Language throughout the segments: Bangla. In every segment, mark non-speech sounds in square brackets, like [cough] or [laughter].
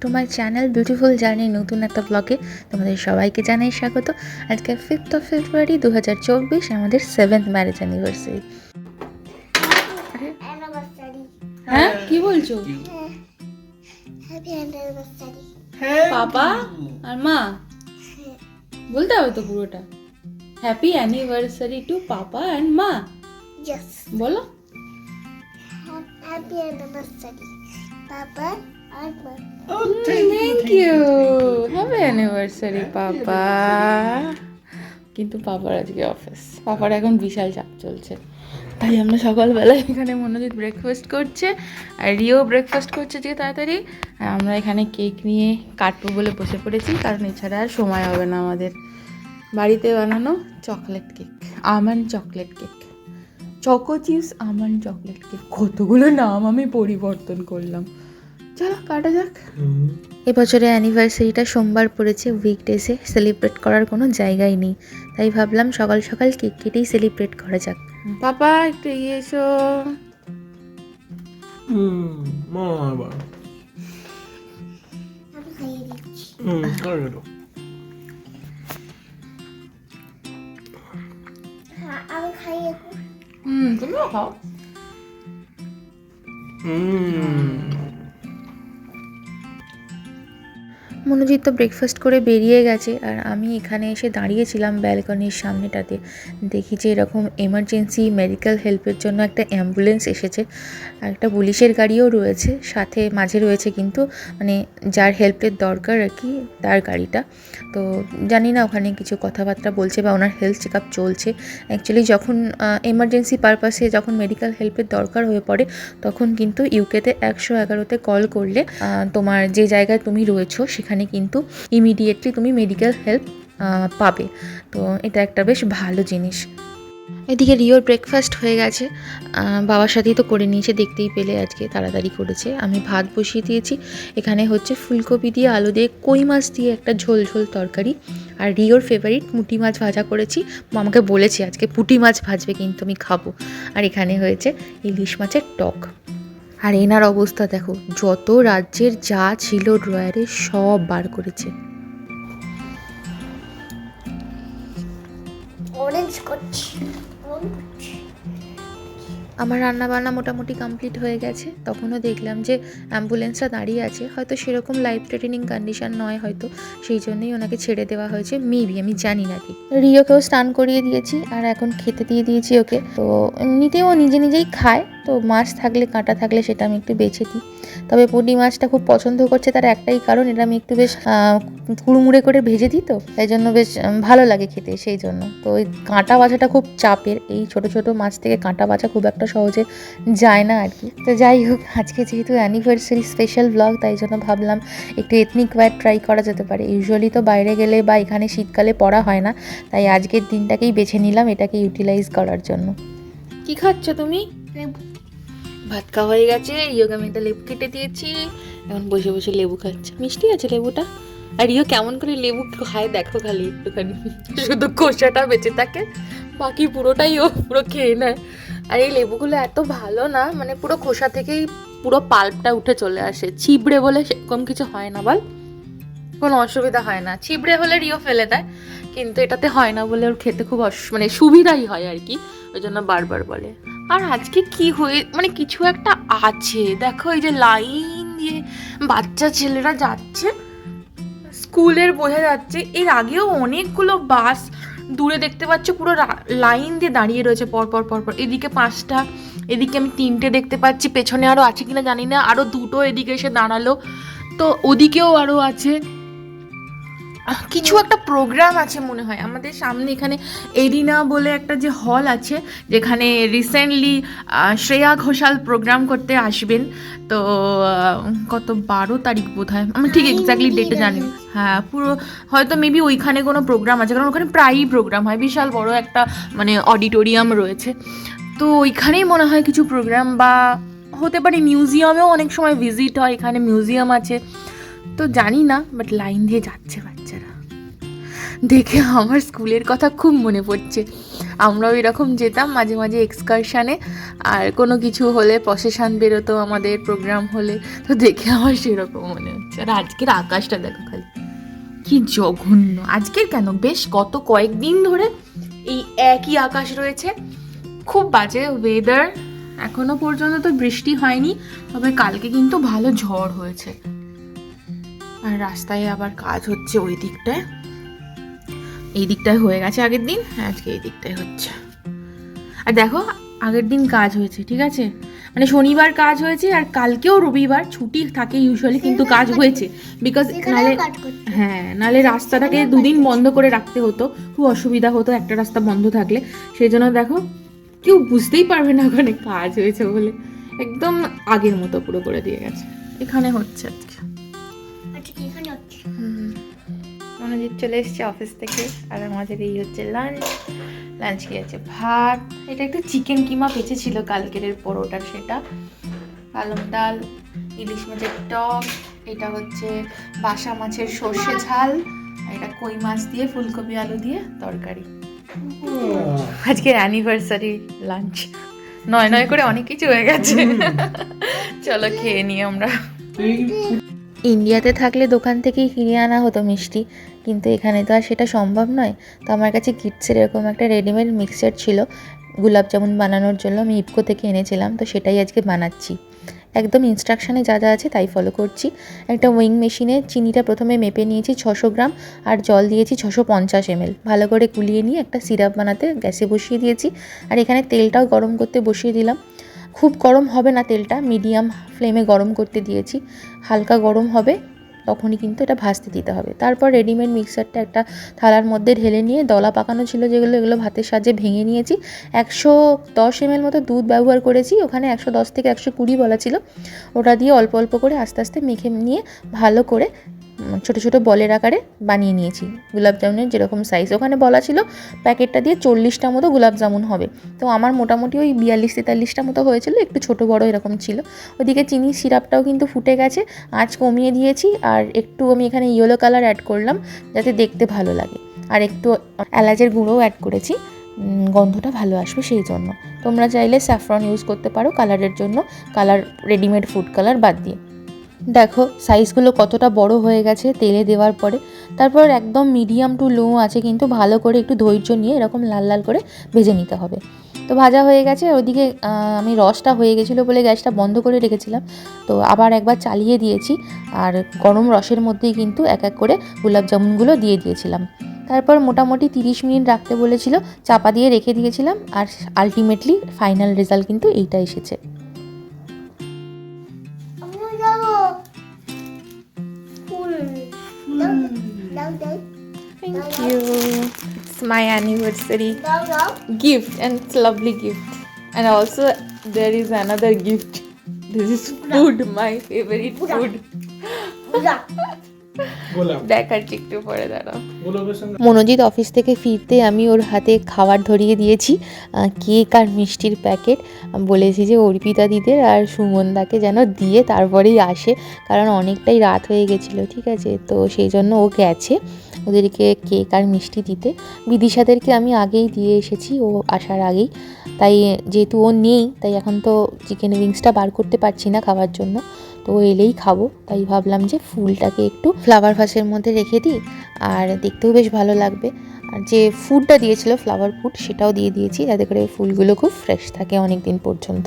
To my channel beautiful journey নতুন একটা ব্লগে তোমাদের সবাইকে জানাই স্বাগত। আজকে ফিফথ অফ ফেব্রুয়ারি দু হাজার চব্বিশ আমাদের সেভেন্থ ম্যারেজ অ্যানিভার্সারি হ্যাঁ কি বলছো? Happy anniversary. পাপা আর মা? বলতে হবে তো পুরোটা। Happy anniversary to papa and মা। Yes. বলো। Happy anniversary. Papa and mom. Thank you happy anniversary papa কিন্তু পাপার আজকে অফিস পাপার এখন বিশাল চাপ চলছে। তাই আমরা সকালবেলায় এখানে মনোজিৎ ব্রেকফাস্ট করছে আর রিও ব্রেকফাস্ট করছে যে তাড়াতাড়ি। আর আমরা এখানে কেক নিয়ে কাটবো বলে বসে পড়েছি কারণ এছাড়া আর সময় হবে না আমাদের। বাড়িতে বানানো chocolate cake almond chocolate cake choco chips almond chocolate cake কতগুলো নাম আমি পরিবর্তন করলাম। চলো কাটা যাক। এবছরে অ্যানিভার্সারিটা সোমবার পড়েছে উইকডেসে সেলিব্রেট করার কোনো জায়গাই নেই। তাই ভাবলাম সকাল সকাল কেক কেটেই সেলিব্রেট করা যাক। পাপা একটু এগিয়ে এসো। হুম মা আবার আমি মনোজিৎ তো ব্রেকফাস্ট করে বেরিয়ে গেছে আর আমি এখানে এসে দাঁড়িয়েছিলাম ব্যালকনির সামনেটাতে। দেখি যে এরকম এমার্জেন্সি মেডিকেল হেল্পের জন্য একটা অ্যাম্বুলেন্স এসেছে একটা পুলিশের গাড়িও রয়েছে, সাথে মাঝে রয়েছে কিন্তু মানে যার হেল্পের দরকার আর কি তার গাড়িটা। তো জানি না ওখানে কিছু কথাবার্তা বলছে বা ওনার হেলথ চেক আপ চলছে। অ্যাকচুয়ালি যখন এমার্জেন্সি পারপাসে যখন মেডিকেল হেল্পের দরকার হয়ে পড়ে, তখন কিন্তু ইউকেতে একশো এগারোতে কল করলে তোমার যে জায়গায় তুমি রয়েছো সেখানে কিন্তু ইমিডিয়েটলি তুমি মেডিকেল হেল্প পাবে। তো এটা একটা বেশ ভালো জিনিস। এদিকে রিওর ব্রেকফাস্ট হয়ে গেছে। বাবার সাথেই তো করে নিয়েছে, দেখতেই পেলে আজকে, তাড়াতাড়ি করেছে। আমি ভাত বসিয়ে দিয়েছি। এখানে হচ্ছে ফুলকপি দিয়ে আলু দিয়ে কই মাছ দিয়ে একটা ঝোল ঝোল তরকারি। আর রিওর ফেভারিট পুঁটি মাছ ভাজা করেছি। আমাকে বলেছে, আজকে পুঁটি মাছ ভাজবে কিন্তু আমি খাব। আর এখানে হয়েছে ইলিশ মাছের টক। আর এনার অবস্থা দেখো যত রাজ্যের যা ছিল ড্রয়ারে সব বার করেছে অরেঞ্জ করছি। আমার রান্না বান্না মোটামুটি কমপ্লিট হয়ে গেছে। তখনও দেখলাম যে অ্যাম্বুলেন্সটা দাঁড়িয়ে আছে। হয়তো সেরকম লাইফ থ্রেটেনিং কন্ডিশন নয় হয়তো। সেই জন্যই ওনাকে ছেড়ে দেওয়া হয়েছে। মেবি আমি জানি না ঠিক। রিওকেও স্নান করিয়ে দিয়েছি আর এখন খেতে দিয়ে দিয়েছি ওকে। তো এমনিতেও ও নিজে নিজেই খায়। তো মাছ থাকলে, কাঁটা থাকলে সেটা আমি একটু বেছে দিই। তবে পুঁটি মাছটা খুব পছন্দ করছে তার একটাই কারণ, এটা আমি একটু বেশ কুড়মুড়ে করে ভেজে দিই তো। তাই জন্য বেশ ভালো লাগে খেতে সেই জন্য। তো ওই কাঁটা বাছাটা খুব চাপের। এই ছোট ছোট মাছ থেকে কাঁটা বাছা খুব একটা সহজে যায় না আর কি। তো যাই হোক, আজকে যেহেতু অ্যানিভার্সারি স্পেশাল ব্লগ তাই জন্য ভাবলাম একটু এথনিক ওয়্যার ট্রাই করা যেতে পারে। ইউজুয়ালি তো বাইরে গেলে বা এখানে শীতকালে পড়া হয় না, তাই আজকের দিনটাকেই বেছে নিলাম এটাকে ইউটিলাইজ করার জন্য। কি খাচ্ছ তুমি? ভাত খাওয়া হয়ে গেছে ইয়োগা আমি একটা লেবু কেটে দিয়েছি, এখন বসে বসে লেবু খাচ্ছে। মিষ্টি আছে লেবুটা? আর ইয়ো কেমন করে লেবু খায় দেখো খালি একটুখানি। শুধু খোসাটা বেঁচে থাকে, বাকি পুরোটাই ও পুরো খেয়ে নেয়। আর এই লেবুগুলো এত ভালো না মানে পুরো খোসা থেকেই পুরো পাল্পটা উঠে চলে আসে। ছিবড়ে বলে সেরকম কিছু হয় না বল। কোনো অসুবিধা হয় না। ছিবড়ে হলে রিও ফেলে দেয়, কিন্তু এটাতে হয় না বলে ওর খেতে খুব মানে সুবিধাই হয় আর কি, ওই জন্য বারবার বলে। আর আজকে কি হয়ে মানে কিছু একটা আছে। দেখো এই যে লাইন দিয়ে বাচ্চা ছেলেরা যাচ্ছে, স্কুলের বোঝা যাচ্ছে। এর আগেও অনেকগুলো বাস দূরে দেখতে পাচ্ছ, পুরো লাইন দিয়ে দাঁড়িয়ে রয়েছে পরপর পরপর পর পর। এদিকে পাঁচটা, এদিকে আমি তিনটে দেখতে পাচ্ছি, পেছনে আরও আছে কিনা জানি না আরও দুটো এদিকে এসে দাঁড়াল। তো ওদিকেও আরও আছে। কিছু একটা প্রোগ্রাম আছে মনে হয়। আমাদের সামনে এখানে এরিনা বলে একটা যে হল আছে যেখানে রিসেন্টলি শ্রেয়া ঘোষাল প্রোগ্রাম করতে আসবেন। তো কত বারো তারিখ বোধ হয় আমি ঠিক এক্স্যাক্টলি ডেটে জানি। হ্যাঁ পুরো হয়তো মেবি ওইখানে কোনো প্রোগ্রাম আছে কারণ ওখানে প্রায়ই প্রোগ্রাম হয় বিশাল বড় একটা মানে অডিটোরিয়াম রয়েছে। তো ওইখানেই মনে হয় কিছু প্রোগ্রাম বা হতে পারে মিউজিয়ামেও অনেক সময় ভিজিট হয় এখানে মিউজিয়াম আছে। তো জানি না বাট লাইন দিয়ে যাচ্ছে। বাচ্চারা দেখে আমার স্কুলের কথা খুব মনে পড়ছে। আমরাও এরকম যেতাম মাঝে মাঝে এক্সকারশানে আর কোনো কিছু হলে প্রসেশন বেরোতো আমাদের প্রোগ্রাম হলে। তো দেখে আমার সেরকম মনে হচ্ছে। আর আজকের আকাশটা দেখো খালি। কি জঘন্য। আজকের কেন? বেশ গত কয়েকদিন ধরে এই একই আকাশ রয়েছে। খুব বাজে ওয়েদার এখনও পর্যন্ত তো বৃষ্টি হয়নি, তবে কালকে কিন্তু ভালো ঝড় হয়েছে। আর রাস্তায় আবার কাজ হচ্ছে ওই দিকটায়। এই দিকটায় হয়ে গেছে আগের দিন আজকে এই দিকটায় হচ্ছে। আর দেখো আগের দিন কাজ হয়েছে ঠিক আছে? মানে শনিবার কাজ হয়েছে আর কালকেও রবিবার ছুটি থাকে ইউজুয়ালি কিন্তু কাজ হয়েছে। বিকজ নালে হ্যাঁ। নালে রাস্তাটাকে দুদিন বন্ধ করে রাখতে হতো খুব অসুবিধা হতো একটা রাস্তা বন্ধ থাকলে। সেই জন্য দেখো কেউ বুঝতেই পারবে না ওখানে কাজ হয়েছে বলে। একদম আগের মতো পুরো করে দিয়ে গেছে। এখানে হচ্ছে আজকে। মনোজিৎ চলে এসছে অফিস থেকে। আর আমাদের এই হচ্ছে লাঞ্চ লাঞ্চ কি আছে? ভাত। এটা একটু চিকেন কিমা ছিল কালকের পরোটা সেটা। পালং ডাল ইলিশ মাছের টক এটা হচ্ছে বাসা মাছের সর্ষে ঝাল এটা কই মাছ দিয়ে ফুলকপি আলু দিয়ে তরকারি। আজকের অ্যানিভার্সারি লাঞ্চ নয় নয় করে অনেক কিছু হয়ে গেছে। চলো খেয়ে নিই আমরা। ইন্ডিয়াতে থাকলে দোকান থেকেই কিনে আনা হতো মিষ্টি। কিন্তু এখানে তো আর সেটা সম্ভব নয়। তো আমার কাছে কিটসের এরকম একটা রেডিমেড মিক্সচার ছিল। গোলাপ জামুন বানানোর জন্য আমি ইপকো থেকে এনেছিলাম, তো সেটাই আজকে বানাচ্ছি। একদম ইনস্ট্রাকশানে যা যা আছে তাই ফলো করছি। একটা উইং মেশিনে চিনিটা প্রথমে মেপে নিয়েছি ছশো গ্রাম আর জল দিয়েছি ছশো পঞ্চাশ এমএল। ভালো করে কুলিয়ে নিয়ে একটা সিরাপ বানাতে গ্যাসে বসিয়ে দিয়েছি। আর এখানে তেলটাও গরম করতে বসিয়ে দিলাম। খুব গরম হবে না তেলটা মিডিয়াম ফ্লেমে গরম করতে দিয়েছি। হালকা গরম হবে। তখনই কিন্তু এটা ভাজতে দিতে হবে। তারপর রেডিমেড মিক্সারটা একটা থালার মধ্যে ঢেলে নিয়ে দলা পাকানো ছিল যেগুলো, এগুলো ভাতের সাহায্যে ভেঙে নিয়েছি। একশো দশ এমএল মতো দুধ ব্যবহার করেছি, ওখানে একশো দশ থেকে একশো কুড়ি বলা ছিল। ওটা দিয়ে অল্প অল্প করে আস্তে আস্তে মেখে নিয়ে ভালো করে ছোট ছোট বলের আকারে বানিয়ে নিয়েছি। গোলাপ জামুনের যেরকম সাইজ ওখানে বলা ছিল, প্যাকেটটা দিয়ে চল্লিশটা মতো গোলাপ জামুন হবে। তো আমার মোটামুটি ওই বিয়াল্লিশ তেতাল্লিশটা মতো হয়েছিল, একটু ছোট বড় এরকম ছিল। ওদিকে চিনি সিরাপটাও কিন্তু ফুটে গেছে, আঁচ কমিয়ে দিয়েছি আর একটু আমি এখানে ইয়েলো কালার অ্যাড করলাম, যাতে দেখতে ভালো লাগে। আর একটু এলাচের গুঁড়োও অ্যাড করেছি গন্ধটা ভালো আসবে সেই জন্য। তোমরা চাইলে স্যাফরন ইউজ করতে পারো কালারের জন্য কালার রেডিমেড ফুড কালার বাদ দিয়ে। দেখো সাইজগুলো কতটা বড় হয়ে গেছে তেলে দেওয়ার পরে। তারপর একদম মিডিয়াম টু লো আছে, কিন্তু ভালো করে একটু ধৈর্য নিয়ে এরকম লাল লাল করে ভেজে নিতে হবে। তো ভাজা হয়ে গেছে ওদিকে আমি রসটা হয়ে গেছিল বলে গ্যাসটা বন্ধ করে রেখেছিলাম। তো আবার একবার চালিয়ে দিয়েছি, আর গরম রসের মধ্যেই কিন্তু এক এক করে গোলাপ জামুনগুলো দিয়ে দিয়েছিলাম। তারপর মোটামুটি তিরিশ মিনিট রাখতে বলেছিল, চাপা দিয়ে রেখে দিয়েছিলাম, আর আলটিমেটলি ফাইনাল রেজাল্ট কিন্তু এইটা এসেছে। Thank you. It's my anniversary gift and it's lovely gift. And also there is another gift. This is food, my favorite food. [laughs] পূজা গোলাপ দেখাচ্ছি একটু পরে দাঁড়াও। মনোজিৎ অফিস থেকে ফিরতে আমি ওর হাতে খাবার ধরিয়ে দিয়েছি কেক আর মিষ্টির প্যাকেট। বলেছি যে অর্পিতা দিদের আর সুমনদাকে যেন দিয়ে তারপরেই আসে কারণ অনেকটাই রাত হয়ে গেছিল ঠিক আছে? তো সেই জন্য ও গেছে ওদেরকে কেক আর মিষ্টি দিতে। বিদিশাদেরকে আমি আগেই দিয়ে এসেছি ও আসার আগেই। তাই যেহেতু ও নেই তাই এখন তো চিকেন উইংসটা বার করতে পারছি না খাওয়ার জন্য। ও এলেই খাব। তাই ভাবলাম যে ফুলটাকে একটু ফ্লাওয়ার ভাসের মধ্যে রেখে দিই, আর দেখতেও বেশ ভালো লাগবে। আর যে ফুডটা দিয়েছিল ফ্লাওয়ার ফুড সেটাও দিয়ে দিয়েছি, যাতে করে ফুলগুলো খুব ফ্রেশ থাকে অনেক দিন পর্যন্ত।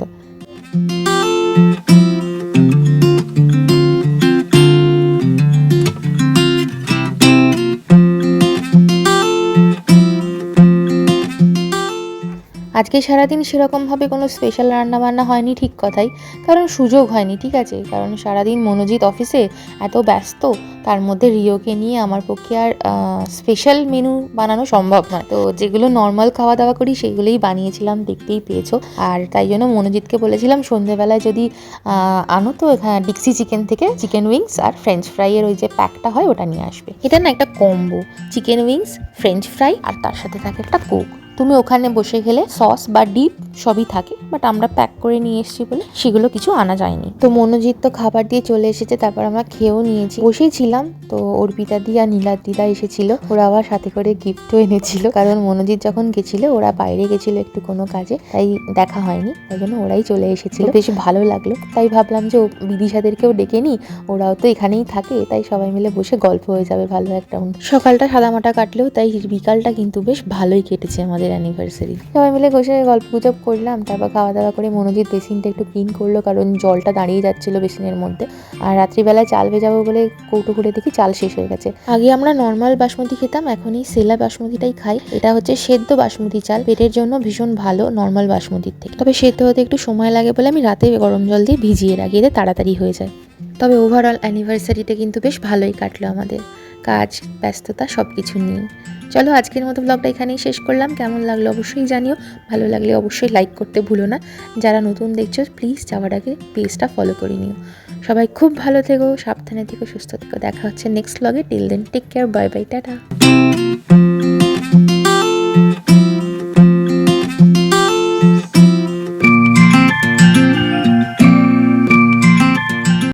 আজকে সারাদিন সেরকমভাবে কোনো স্পেশাল রান্নাবান্না হয়নি ঠিক কথাই। কারণ সুযোগ হয়নি, ঠিক আছে? কারণ সারাদিন মনোজিৎ অফিসে এত ব্যস্ত, তার মধ্যে রিওকে নিয়ে আমার পক্ষে আর স্পেশাল মেনু বানানো সম্ভব নয়। তো যেগুলো নর্মাল খাওয়া দাওয়া করি সেগুলোই বানিয়েছিলাম, দেখতেই পেয়েছ। আর তাই জন্য মনোজিৎকে বলেছিলাম, সন্ধেবেলায় যদি আনো তো এখানে ডিক্সি চিকেন থেকে চিকেন উইংস আর ফ্রেঞ্চ ফ্রাইয়ের ওই যে প্যাকটা হয়, ওটা নিয়ে আসবে। এটা না একটা combo chicken wings french fry আর তার সাথে থাকে একটা কোক তুমি ওখানে বসে গেলে সস বা ডিপ সবই থাকে বাট আমরা প্যাক করে নিয়ে এসেছি বলে সেগুলো কিছু আনা যায়নি। তো মনোজিৎ তো খাবার দিয়ে চলে এসেছে, তারপর আমরা খেয়েও নিয়েছি। বসেই ছিলাম, তো অর্পিতা দি আর নীলার দিদা এসেছিল। ওরা আবার সাথে করে গিফটও এনেছিল, কারণ মনোজিৎ যখন গেছিল, ওরা বাইরে গেছিল একটু কোনো কাজে, তাই দেখা হয়নি। তাই জন্য ওরাই চলে এসেছিল। বেশ ভালো লাগল। তাই ভাবলাম যে বিদিশাদেরকেও ডেকে নিই, ওরাও তো এখানেই থাকে, তাই সবাই মিলে বসে গল্প হয়ে যাবে ভালো একটা সকালটা সাদামাটা কাটলেও তাই বিকালটা কিন্তু বেশ ভালোই কেটেছে আমাদের। অ্যানিভার্সারি সবাই মিলে বসে গল্প গুজব করলাম, তারপর খাওয়া দাওয়া করে মনোজিৎ বেসিনটা একটু ক্লিন করল, কারণ জলটা দাঁড়িয়ে যাচ্ছিল বেসিনের মধ্যে। আর রাত্রিবেলায় চাল ভেজাবো বলে কৌটো করে দেখি চাল শেষ হয়ে গেছে। আগে আমরা নর্মাল বাসমতি খেতাম, এখন এই সেলা বাসমতিটাই খাই। এটা হচ্ছে সেদ্ধ বাসমতি চাল, পেটের জন্য ভীষণ ভালো নর্মাল বাসমতির থেকে। তবে সেদ্ধ হতে একটু সময় লাগে বলে আমি রাতে গরম জল দিয়ে ভিজিয়ে রাখি, এতে তাড়াতাড়ি হয়ে যায়। তবে ওভারঅল অ্যানিভার্সারিটা কিন্তু বেশ ভালোই কাটলো আমাদের। কাজ, ব্যস্ততা সব কিছু নিয়ে। চলো আজকের মতো ব্লগটা এখানেই শেষ করলাম। কেমন লাগল অবশ্যই জানিও। ভালো লাগলে অবশ্যই লাইক করতে ভুলো না। যারা নতুন দেখছ প্লিজ যাওয়ার আগে পেজটা ফলো করে নিও। সবাই খুব ভালো থেকো, সাবধানে থেকো, সুস্থ থেকো। দেখা হচ্ছে নেক্সট ব্লগে till then take care bye bye tata.